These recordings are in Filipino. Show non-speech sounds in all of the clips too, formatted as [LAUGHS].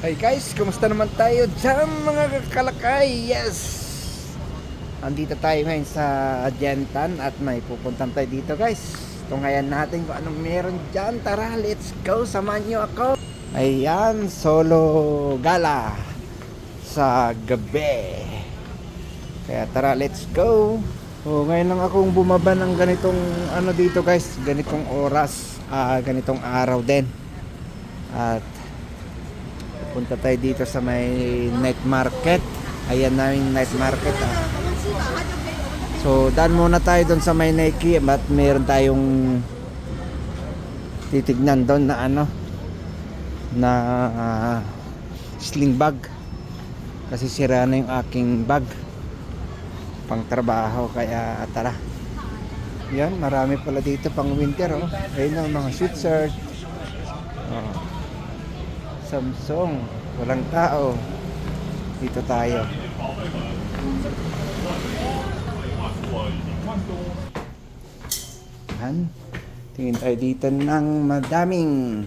Hey guys, kumusta naman tayo dyan mga kalakay? Yes! Andito tayo ngayon sa Ajentan at may pupuntan tayo dito guys. Tunghayan natin kung anong meron dyan. Tara, let's go! Samahan nyo ako! Ayan, solo gala sa gabi. Kaya tara, let's go! Oh, ngayon lang akong bumaba ng ganitong ano dito guys, ganitong oras, ah, ganitong araw din. At punta tayo dito sa may night market. Ayan na yung night market. Ah. So, daan muna tayo doon sa may Nike at meron tayong titignan doon na ano na ah, sling bag. Kasi sira na yung aking bag pang trabaho kaya tara. Yan, marami pala dito pang winter oh. Ayun ang mga sweatshirt. Oh. Samsung, walang tao. Dito tayo. Yan. Tingin tayo dito ng madaming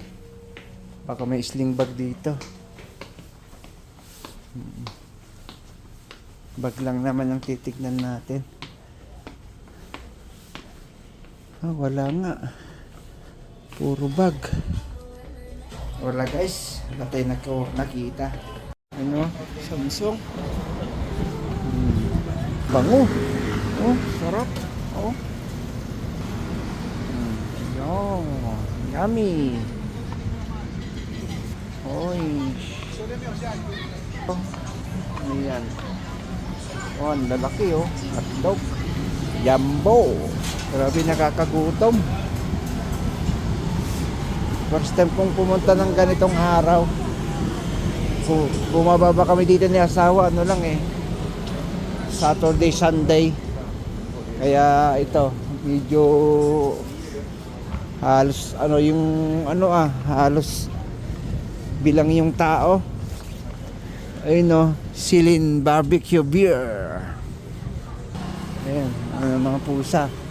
baka may sling bag dito. Bag lang naman ang titignan natin. Ah, wala nga. Puro bag. Wala guys, wala tayo nako- nakita. Ano? Samsung. Hmm. Bango. Oh, sarap. Oh. Hmm. Yo, yummy. Oy. Oh. Ayan. Oh, ang lalaki oh. Hotdog. Jumbo. Grabe nakakagutom. First time kong pumunta ng ganitong araw. Bu- Bumababa kami dito ni asawa, ano lang eh. Saturday, Sunday. Kaya ito, medyo halos ano yung ano ah, halos bilang yung tao. Ayun no, Silin Barbecue Beer. Ayan, ano, mga pusa.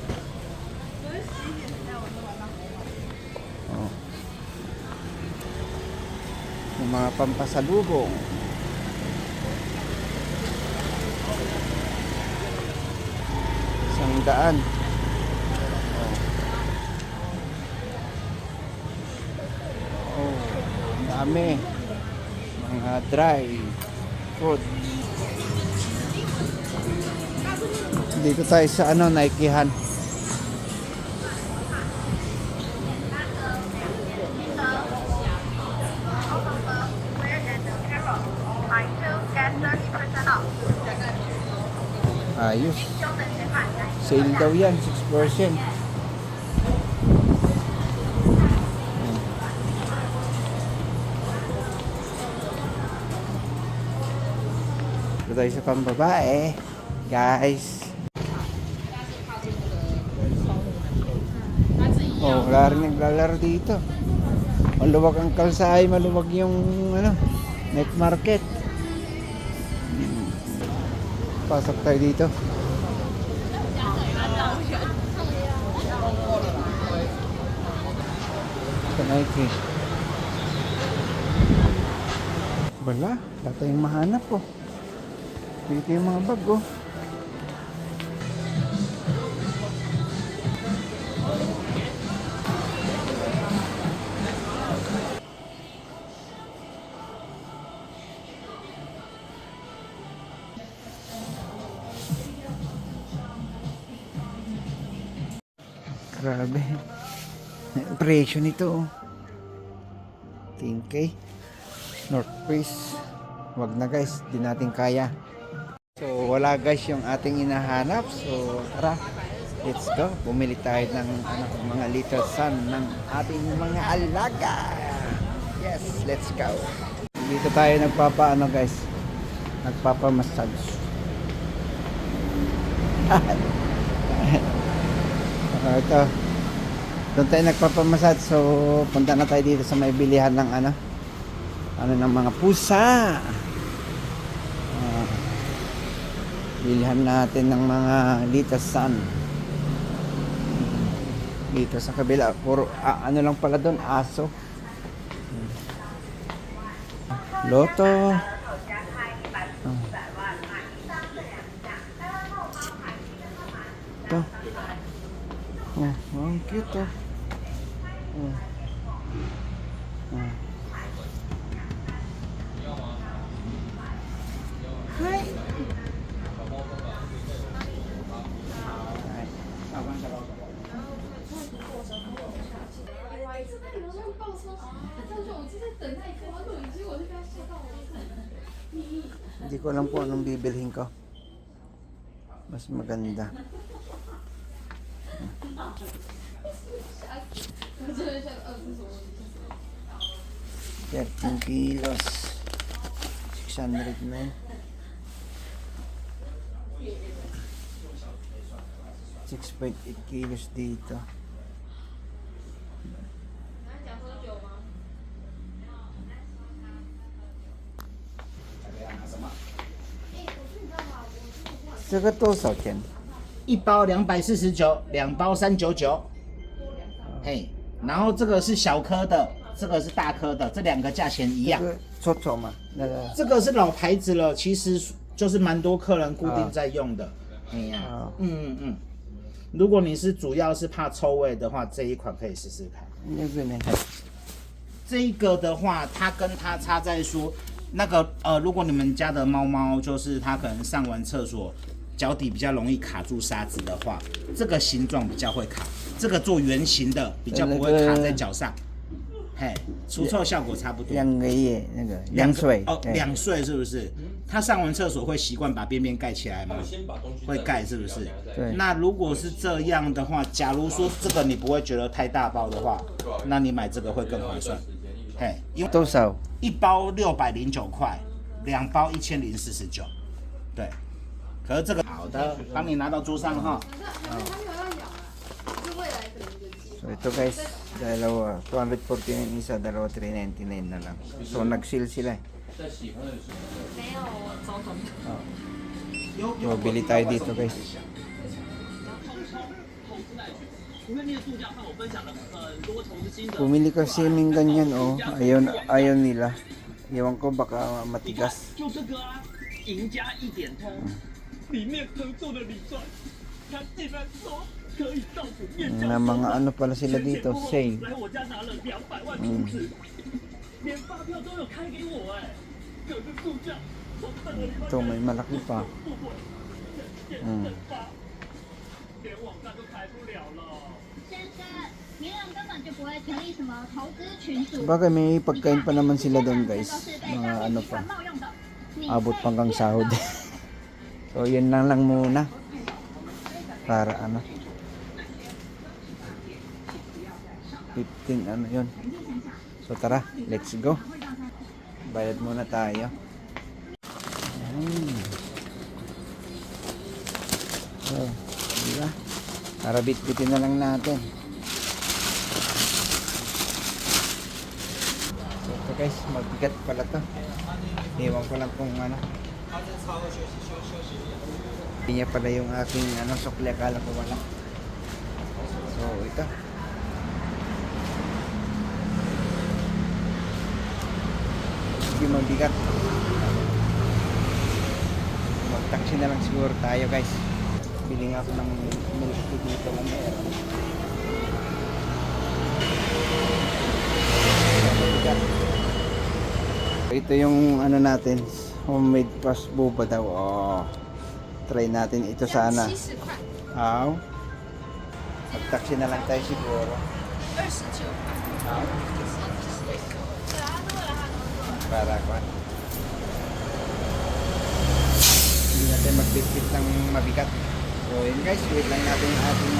Mga pampasalubong. Isang daan. Oh. Oh, dami. Mga dry food. Dito tayo sa ano, Nikehan. Sale daw yan, 6%. Ito tayo sa pambabae. Guys. Oh, wala rin naglalaro dito. Maluwag ang kalsay, maluwag yung ano, night market. Pasok tayo dito. Sa Nike. Wala, wala tayong mahanap oh. Dito yung mga bag oh. Grabe. Presyo nito oh. 10k. North Face. Wag na guys, di natin kaya. So wala guys yung ating inahanap. So tara, let's go. Bumili tayo ng ano, mga little sun ng ating mga alaga. Yes, let's go. Dito tayo nagpapa ano guys. Nagpapa massage. [LAUGHS] Ah, ito. Doon tayo nagpapamassage. So punta na tayo dito sa may bilihan ng ano ano ng mga pusa. Ah, bilihan natin ng mga litasan. Dito sa kabila, puro ah, ano lang pala doon, aso. Loto. Ito. Oh, ang cute oh. Oh. Oh. Hi. Hindi ko alam po anong bibilhin ko. Mas maganda. 13 kilos. 600 na yun. 6.8 kilos dito. 这个多少钱？一包两百四十九，两包三九九。嘿，然后这个是小颗的，这个是大颗的，这两个价钱一样。这个臭臭嘛，那个这个是老牌子了，其实就是蛮多客人固定在用的。哎呀啊，嗯嗯嗯。如果你是主要是怕臭味的话，这一款可以试试看。那个呢？这个的话，它跟它差在说，那个呃，如果你们家的猫猫就是它可能上完厕所脚底比较容易卡住沙子的话，这个形状比较会卡，这个做圆形的比较不会卡在脚上。嘿，除臭效果差不多。两个月那个两岁哦，对两岁是不是？他上完厕所会习惯把边边盖起来吗？会盖是不是？对那如果是这样的话，假如说这个你不会觉得太大包的话，那你买这个会更划算。嘿，因为多少？一包六百零九块，两包一千零四十九，对。可是这个好的，帮你拿到桌上哈。 So ito guys, dalawa, 249 isa, dalawa 399 na lang. So nag-sale sila eh. 有 So bili tayo dito guys. 除了那个度假饭，我分享了很多从新的 Pumili kasi ng ganyan oh, ayaw, ayaw nila. Ewan ko baka matigas. 就这个啊，赢家一点通， 里面合作的礼券，他竟然说可以到府面交 Na mga ano pala sila dito, sale. 来我家拿了两百万出资，连发票都有开给我哎，可是度假从这个礼拜 Ito may malaki pa. 不稳，现嗯正发，连网站都开不了了。先生，别人根本就不会成立什么投资群组。 Bagay may pagkain pa naman sila doon guys. Mga ano pa. Abot panggang sahod. so yun lang lang muna. Para ano. 15 ano yun. So tara, let's go. Bayad muna tayo. Ayan. So, diba? Para bitbitin na lang natin. So guys, mabigat pala to. Iwan ko lang kung ano. Hindi niya pala yung aking ano, sukli. Akala ko wala. So ito. Hindi mabigat. Mag-taxi na lang siguro tayo guys. Bili nga ako ng milk tea dito na meron. Ito yung ano natin, homemade pasbo ba daw? Oh. Try natin ito sana. Aw. Oh. magtaksi na lang tayo siguro. Oh. para ko hindi natin magbitbit ng mabigat. So yun guys wait lang natin yung ating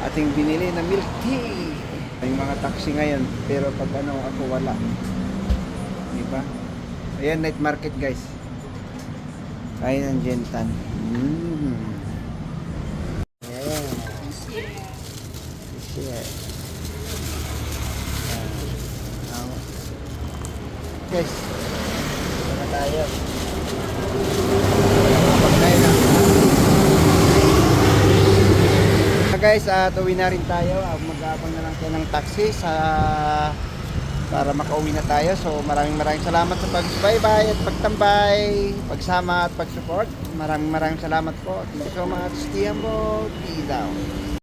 ah, ating binili na milk tea. Yung mga taxi ngayon pero pag ano ako wala. Ba? Ayan, night market guys. Kaya ng Jentan. Mm. Yeah. Shit. Ah, Guys, sana tayo. Pagkain na. Guys, uh, tuwi na rin tayo. Uh, mag-aabang na lang tayo ng taxi sa para makauwi na tayo. So maraming maraming salamat sa pagsubaybay at pagtambay, pagsama at pagsupport. Maraming maraming salamat po. Thank you so much. Tiambo. Peace out.